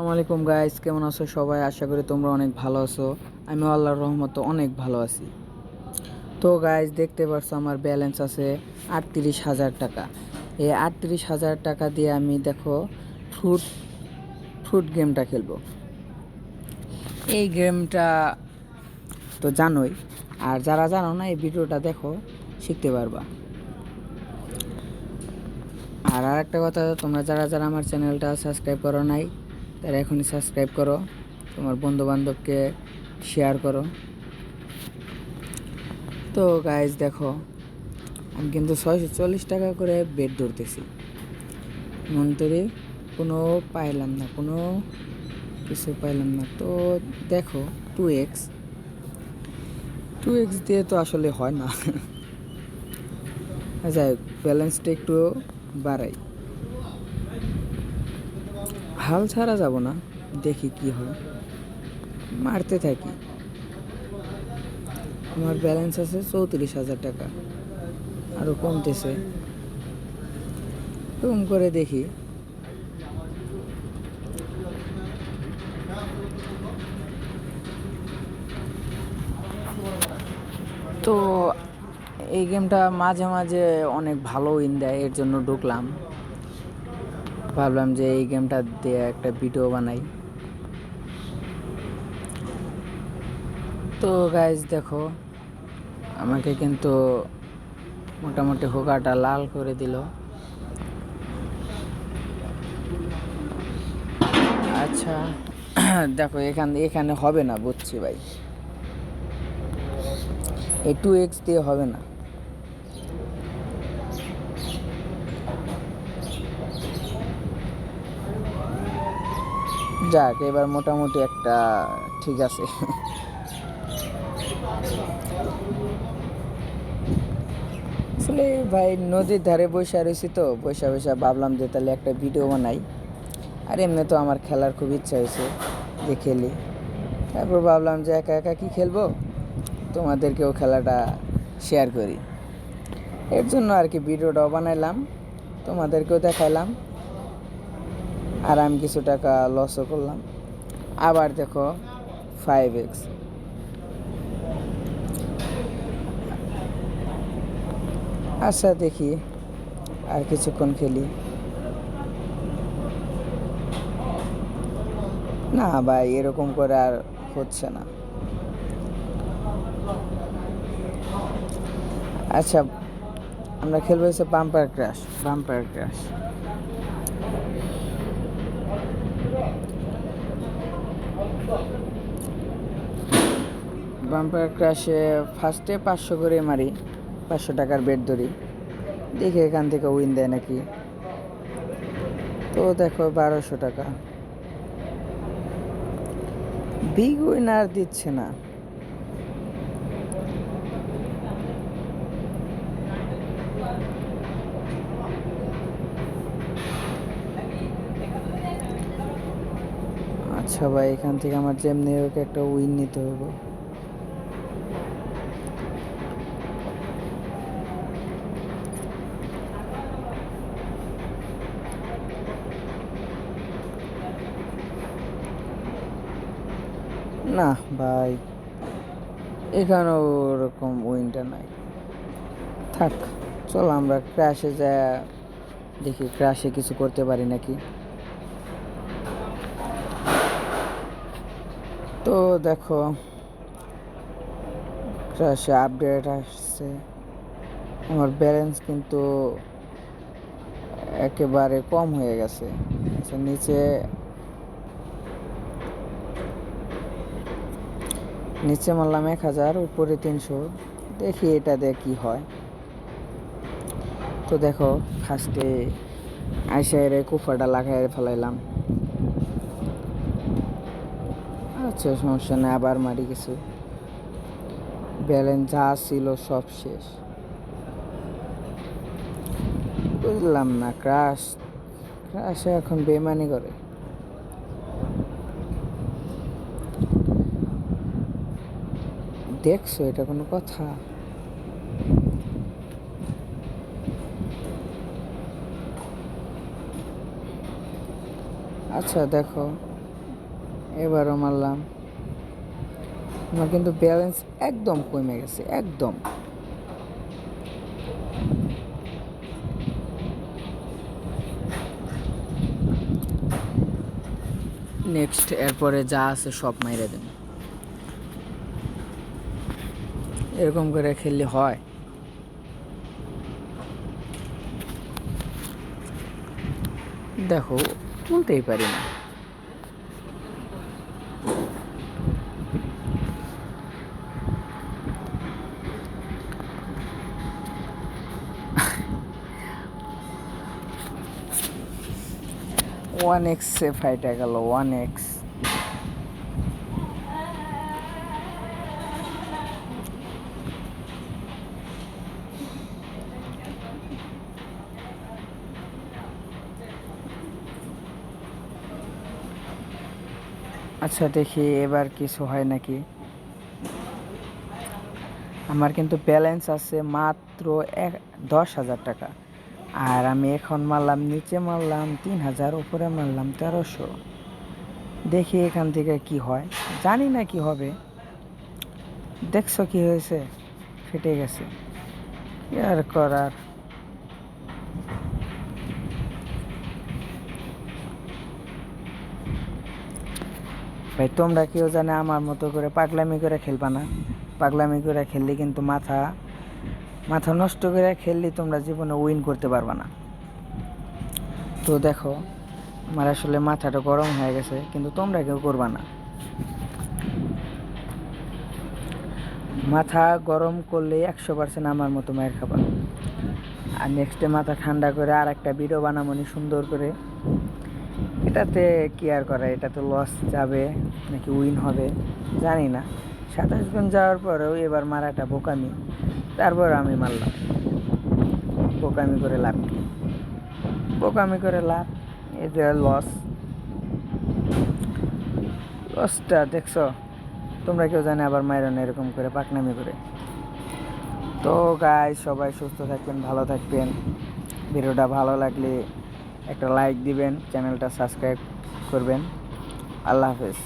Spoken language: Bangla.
আসসালামু আলাইকুম গাইস কেমন আছো সবাই? আশা করি তোমরা অনেক ভালো আছো। আমি আল্লাহর রহমত অনেক ভালো আছি। তো গাইস দেখতে পারছ আমার ব্যালেন্স আছে আটত্রিশ হাজার টাকা। এই আটত্রিশ হাজার টাকা দিয়ে আমি, দেখো ফ্রুট ফ্রুট গেমটা খেলব। এই গেমটা তো জানোই। আর যারা জানো না, এই ভিডিওটা দেখো, শিখতে পারবা। আর আরেকটা কথা, তোমরা যারা যারা আমার চ্যানেলটা সাবস্ক্রাইব করো নাই তারা এখনই সাবস্ক্রাইব করো। তোমার বন্ধু বান্ধবকে শেয়ার করো। তো গাইজ দেখো, আমি কিন্তু ছয়শো চল্লিশ টাকা করে বেড ধরতেছি। মন্তরে, কোনো পাইলাম না, কোনো কিছু পাইলাম না। তো দেখো টু এক্স টু এক্স দিয়ে তো আসলে হয় না। যাই হোক ব্যালেন্সটা একটু বাড়াই। হাল ছাড়া যাব না, দেখি কি হয়। মারতে থাকি। আমার ব্যালেন্স আছে চৌত্রিশ হাজার টাকা। আরও কমতেছে। কম করে দেখি। তো এই গেমটা মাঝে মাঝে অনেক ভালো উইন দেয়, এর জন্য ঢুকলাম। ভাবলাম যে এই গেমটা দিয়ে একটা ভিডিও বানাই। তো গাইজ দেখো, আমাকে কিন্তু মোটামুটি হোকাটা লাল করে দিল। আচ্ছা দেখো, এখান এখানে হবে না, বুঝছি ভাই। এই টু এক্স দিয়ে হবে না। যাক, এবার মোটামুটি একটা ঠিক আছে। আসলে ভাই, নদীর ধারে বসে রয়েছি তো, বসে বসে ভাবলাম যে তাহলে একটা ভিডিও বানাই। আর এমনি তো আমার খেলার খুব ইচ্ছা হয়েছে যে খেলি। তারপর ভাবলাম যে একা একা কি খেলব? তোমাদেরকেও খেলাটা শেয়ার করি। এর জন্য আর কি ভিডিওটাও বানাইলাম, তোমাদেরকেও দেখাইলাম। আর আমি কিছু টাকা লসও করলাম। আবার দেখো ফাইভ এক্স আচ্ছা দেখি আর কিছুক্ষণ খেলি। না ভাই, এরকম করে আর হচ্ছে না। আচ্ছা আমরা খেলব হচ্ছে bumper crash bumper crash bumper ক্রাশে ফার্স্টে পাঁচশো করে মারি, পাঁচশো টাকার বেড ধরি দেখি এখান থেকে উইন দেয় নাকি। তো দেখো বারোশো টাকা। বিগ উইনার দিচ্ছে না। ভাই এখান থেকে আমার যেমনি হোক একটা উইন নিতে হবে। না ভাই, এখানেও ওরকম উইনটা নাই। থাক, চল আমরা ক্র্যাশে যা দেখি ক্র্যাশে কিছু করতে পারি নাকি? তো দেখো ক্র্যাশে আপডেট আসছে। আমার ব্যালেন্স কিন্তু একেবারে কম হয়ে গেছে। আচ্ছা নিচে নিচে মারলাম এক হাজার, উপরে তিনশো। দেখি এটা দিয়ে কী হয়। তো দেখো ফার্স্টে আইসাইরে কুফাটা লাগাই ফেলাইলাম। আচ্ছা সমস্যা নেই, আবার মারি কিছু ব্যালেন্স যা ছিল সব শেষ। বুঝলাম না, ক্রাশ, ক্রাশে এখন বেমানি করে। দেখছ, এটা কোনো কথা? আচ্ছা দেখো। এবারও মারলাম। আমার কিন্তু ব্যালেন্স একদম কমে গেছে, একদম। নেক্সট এরপরে যা আছে সব মাইরে দেন এরকম করে খেললে হয়। দেখো তুলতেই পারি না। ওয়ান এক্সে ফাইটা গেল ওয়ান এক্স আচ্ছা দেখি এবার কিছু হয় নাকি। আমার কিন্তু ব্যালেন্স আছে মাত্র এক, দশ হাজার টাকা। আর আমি এখন মারলাম, নিচে মারলাম, তিন হাজার, উপরে মারলাম, তেরোশো। দেখি এখান থেকে কি হয়। জানি না কি হবে। দেখছ কি হয়েছে? ফেটে গেছে। আর করার? ভাই, তোমরা কেউ জানে আমার মতো করে পাগলামি করে খেলবা না? পাগলামি করে খেললে কিন্তু মাথা মাথা নষ্ট করে খেললে তোমরা জীবনে উইন করতে পারবা না। তো দেখো, আমার আসলে মাথাটা গরম হয়ে গেছে, কিন্তু তোমরা কেউ করবা না। মাথা গরম করলে একশো পার্সেন্ট আমার মতো মায়ের খাবার আর নেক্সটে মাথা ঠান্ডা করে আর একটা ভিডিও বানামনি সুন্দর করে। এটাতে কি আর করা এটা তো লস যাবে নাকি উইন হবে, জানি না। সাতাশ গুণ যাওয়ার পরেও এবার মারাটা বোকামি। তারপর আমি মারলাম। বোকামি করে লাভ কি? বোকামি করে লাভ? যে লস লসটা দেখছ? তোমরা কেউ জানে আবার মাইরন এরকম করে পাকনামি করে। তো গাই সবাই সুস্থ থাকবেন, ভালো থাকবেন। ভিডিওটা ভালো লাগলে একটা লাইক দিবেন, চ্যানেলটা সাবস্ক্রাইব করবেন। আল্লাহ হাফেজ।